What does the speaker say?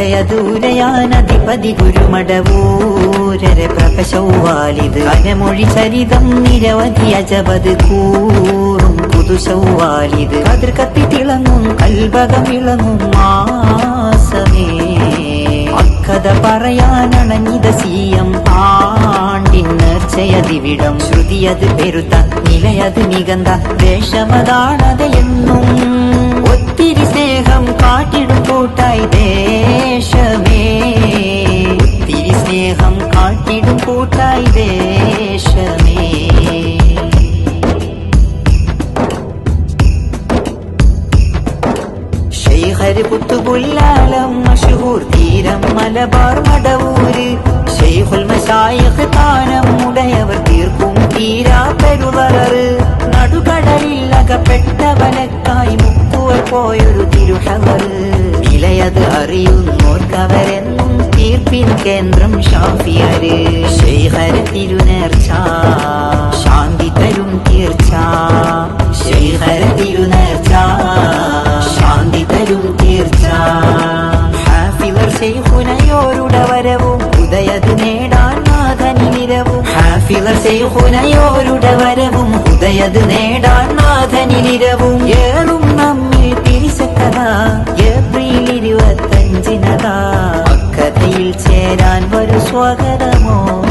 കഥയദൂരയാനധിപതി ഗുരുമടവൂരര പ്രഭശൗവാലിത്. അനമൊഴി ചരിതം നിരവധി അജപത് കൂറും പുതുശൗവാലിത് അതിർ കത്തി തിളങ്ങും ഇളങ്ങും മാസമേ അക്കഥ പറയാനണഞ്ഞിത സീയം ആണ്ടിൻ നേർച്ചയതിവിടം ശ്രുതിയത് പെരുത്ത നിലയത് നികന്ത ദേശമതാണത് എന്നും കാട്ടിടും കൂട്ടായി ദേശമേ ഷെയ്ഖര് കുത്തുബുല്ലാലം മഷൂർ തീരം മലബാർ മടവൂര്. ശൈഹുൽ മശായിഖ് താനം ഉടയവർ തീർക്കും തീരാ പെരുവറ് നടുകടലിൽ അകപ്പെട്ടവനക്കായി മുക്കുവർ പോയൊരു തിരുഷവർ. ഇലയത് അറിയുന്നോർക്കവരെ കേന്ദ്രം ഷാഫിയര്. ശ്രീഹര തിരുനേർച്ച ശാന്തി തരും തീർച്ച. ശ്രീഹര തിരുനേർച്ച ശാന്തി തരും തീർച്ച. ഹാഫിവർ ശൈഖുനയോരുടെ വരവും ഉദയത് നേടാൻ നാഥനിരവും ഹാഫിവർ ശൈഖുനയോരുടെ വരവും ഉദയത് നേടാൻ നാഥനിരവും ഏറും agora agradamos